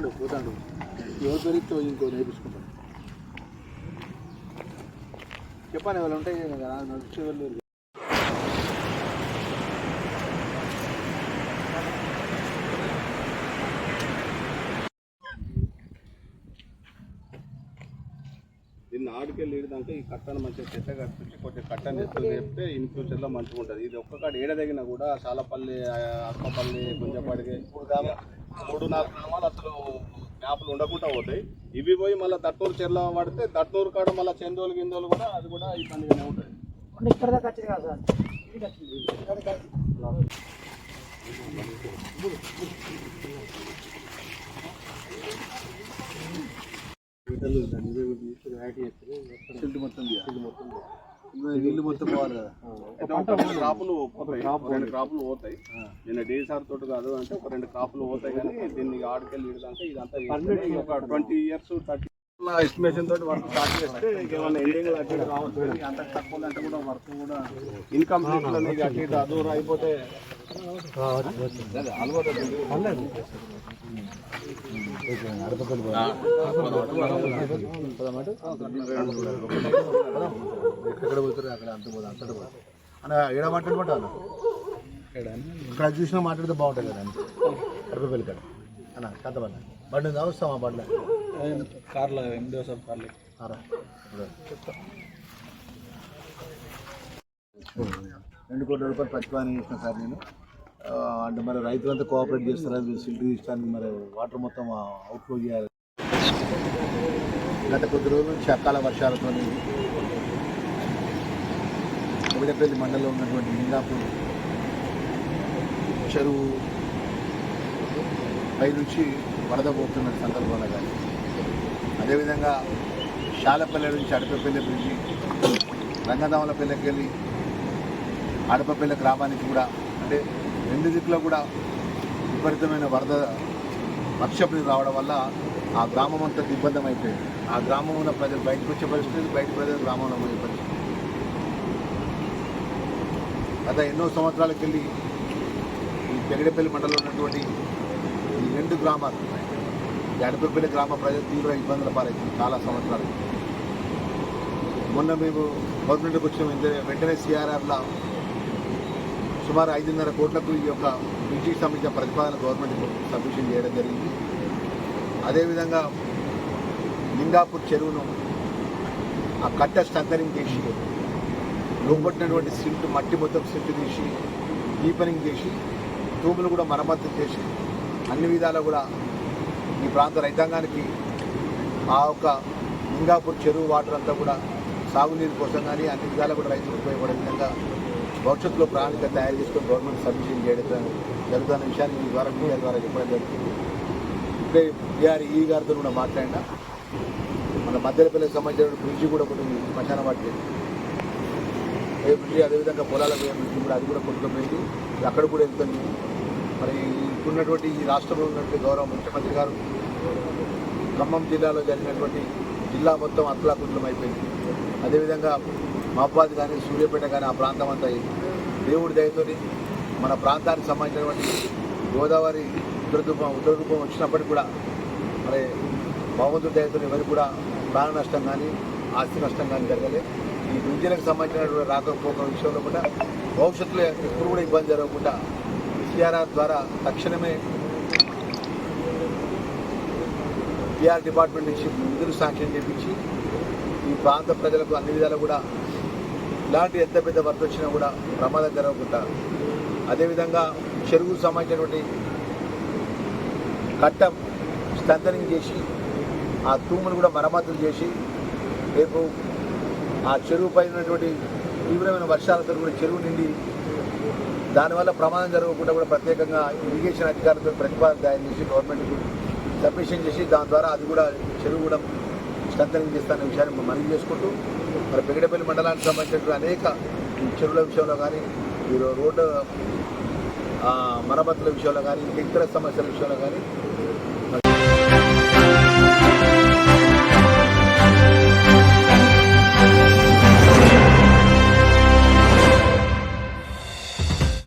పోతాడు పోతాడు ఎవరు పెరిగితే ఇంకో నేర్పించుకుంటాడు. చెప్పాను వాళ్ళు ఉంటాయి కదా నడిచే వాళ్ళు దీన్ని ఆడికెళ్ళి దాకా ఈ కట్టను మంచిగా చెత్త కట్టించి కొంచెం కట్టని ఎత్తు చెప్తే ఇన్ ఫ్యూచర్లో మంచిగా ఉంటుంది ఇది ఒక్క కాడ ఏడదగినా కూడా సాలపల్లి ఆ, అక్కపల్లి గుంజపాడికి గ్రామ. మూడు నాలుగు గ్రామాలు అసలు మ్యాప్లు ఉండకుండా పోతాయి. ఇవి పోయి మళ్ళీ దట్టూరు చెర్ల పడితే దట్టూరు కాడ మళ్ళీ చెందోలు గిందోలు కూడా అది కూడా ఇబ్బందిగానే ఉంటుంది ఇక్కడ దాకా వచ్చింది కదా సార్. మొత్తం సిల్ట్ మొత్తం నీళ్ళు మొత్తం పోవాలి కదా. క్రాపులు పోతాయి. రెండు క్రాపులు పోతాయి. నేను డీసార్ తోటి కాదు అంటే ఒక రెండు క్రాపులు పోతాయి కానీ దీన్ని ఆడికెళ్ళి ఇడదాకా ఇదంతా ఒక ట్వంటీ ఇయర్స్ థర్టీ ఎస్టిమేషన్ తోటి వర్క్ స్టార్ట్ చేస్తే ఏమైనా ఎండింగ్ అటు ఇటు రావచ్చు. అంత తక్కువ అంటే కూడా వర్క్ కూడా ఇన్కంప్లీట్ అటు ఇటు అదూరం అయిపోతే ఎక్కడ పోతారు అక్కడ అంత పోదు? అంతటా పోదు? అన్న ఏడ మాట్లాడుకుంటా ఇక్కడ చూసినా మాట్లాడితే బాగుంటుంది కదా అరపల్లి కాడ అన్న కథ బండి బండి వస్తామా బండి కార్లో ఎనిమిదో సార్ కార్లో. రెండు కోట్ల రూపాయలు ప్రతిపాదన చేసిన సార్ నేను. అంటే మరి రైతులంతా కోఆపరేట్ చేస్తారని సిల్ట్ తీసుకోవడానికి మరి వాటర్ మొత్తం అవుట్ఫ్లో చేయాలి. గత కొద్ది రోజుల నుంచి అకాల వర్షాలతో కొవిడపల్లి మండలంలో ఉన్నటువంటి లింగాపూర్ చెరువు పై నుంచి వరద పోతున్న సందర్భంలో కానీ అదేవిధంగా శాలపల్లి నుంచి అడపపల్లి బ్రిడ్జి రంగదామలపల్లికి వెళ్ళి అడపపల్లి గ్రామానికి కూడా అంటే రెండు దిక్కులో కూడా విపరీతమైన వరద వర్షపు రావడం వల్ల ఆ గ్రామం అంతా దిగ్బంధం అయిపోయింది. ఆ గ్రామం ఉన్న ప్రజలు బయటకు వచ్చే పరిస్థితి బయట ప్రజలు గ్రామంలో పోయే పరిస్థితి. గత ఎన్నో సంవత్సరాలకు వెళ్ళి ఈ పెగడపల్లి మండలంలో ఉన్నటువంటి ఈ రెండు గ్రామాలు ఈ గ్రామ ప్రజలు తీవ్ర ఇబ్బందుల పాలైంది చాలా సంవత్సరాలు. మొన్న మేము గవర్నమెంట్కి వచ్చిన వెంటనే వెంటనే సిఆర్ఆర్లో సుమారు ఐదున్నర కోట్లకు ఈ యొక్క బ్రిడ్జికి సంబంధించిన ప్రతిపాదన గవర్నమెంట్ సబ్మిషన్ చేయడం జరిగింది. అదేవిధంగా లింగాపూర్ చెరువును ఆ కట్ట స్టంకరింగ్ చేసి లోపట్టినటువంటి సిల్ట్ మట్టి మొత్తం సిల్ట్ తీసి డీపనింగ్ చేసి తూములు కూడా మరమ్మతు చేసి అన్ని విధాలు కూడా ఈ ప్రాంత రైతాంగానికి ఆ యొక్క లింగాపూర్ చెరువు వాటర్ అంతా కూడా సాగునీరు కోసం కానీ అన్ని విధాలు కూడా రైతులు ఉపయోగపడే విధంగా భవిష్యత్తులో ప్రణాళిక తయారు చేసుకుని గవర్నమెంట్ సబ్మిషన్ చేయడం జరుగుతున్న విషయాన్ని మీ ద్వారా మీడియా ద్వారా చెప్పడం జరుగుతుంది ఇప్పుడే బీఆర్ ఈ గారితో కూడా మాట్లాడినా. మన మధ్యపల్లికి సంబంధించిన బ్రిడ్జి కూడా ఒకటి ఉంది శ్మశాన వాటి ఏ బ్రిడ్జి అదేవిధంగా పొలాల పోయే బ్రిడ్జి కూడా అది కూడా కొట్టుకుపోయింది. అక్కడ కూడా వెళ్తుంది. మరి ఇప్పుడున్నటువంటి ఈ రాష్ట్రంలో ఉన్నటువంటి గౌరవ ముఖ్యమంత్రి గారు ఖమ్మం జిల్లాలో జరిగినటువంటి జిల్లా మొత్తం అతలాకుతలం అయిపోయింది. అదేవిధంగా మహబాద్ కానీ సూర్యాపేట కానీ ఆ ప్రాంతం అంతా దేవుడి దయతోని మన ప్రాంతానికి సంబంధించినటువంటి గోదావరి ఉత్తరరూపం ఉత్తరరూపం వచ్చినప్పటికి కూడా మరి భగవంతుడి దయతో ఎవరికి కూడా ప్రాణ నష్టం కానీ ఆస్తి నష్టం కానీ జరగలేదు. ఈ బ్రిడ్జిలకు సంబంధించినటువంటి రాకపోక విషయంలో కూడా భవిష్యత్తులో ఎప్పుడు కూడా ఇబ్బంది జరగకుండా పిఆర్ఆర్ ద్వారా తక్షణమే పిఆర్ డిపార్ట్మెంట్ నుంచి నిధులు శాంక్షన్ చేపించి ఈ ప్రాంత ప్రజలకు అన్ని విధాలు కూడా ఇలాంటి ఎంత పెద్ద వర్క్ వచ్చినా కూడా ప్రమాదం జరగకుండా అదేవిధంగా చెరువుకు సంబంధించినటువంటి కట్టం స్ట్రెంథనింగ్ చేసి ఆ తూమును కూడా మరమ్మతులు చేసి రేపు ఆ చెరువు పైనటువంటి ఉన్నటువంటి తీవ్రమైన వర్షాలతో కూడా చెరువు నిండి దానివల్ల ప్రమాదం జరగకుండా కూడా ప్రత్యేకంగా ఇరిగేషన్ అధికారులతో ప్రతిపాదన తయారు చేసి గవర్నమెంట్కి సబ్మిషన్ చేసి దాని ద్వారా అది కూడా చెరువు కూడా స్ట్రెంథనింగ్ చేస్తానే విషయాన్ని మనం చేసుకుంటూ మరి పెగడపల్లి మండలానికి సంబంధించిన అనేక చెరువుల విషయంలో కానీ ఈ రోడ్డు మరమ్మతుల విషయంలో కానీ ఇతర సమస్యల విషయంలో కానీ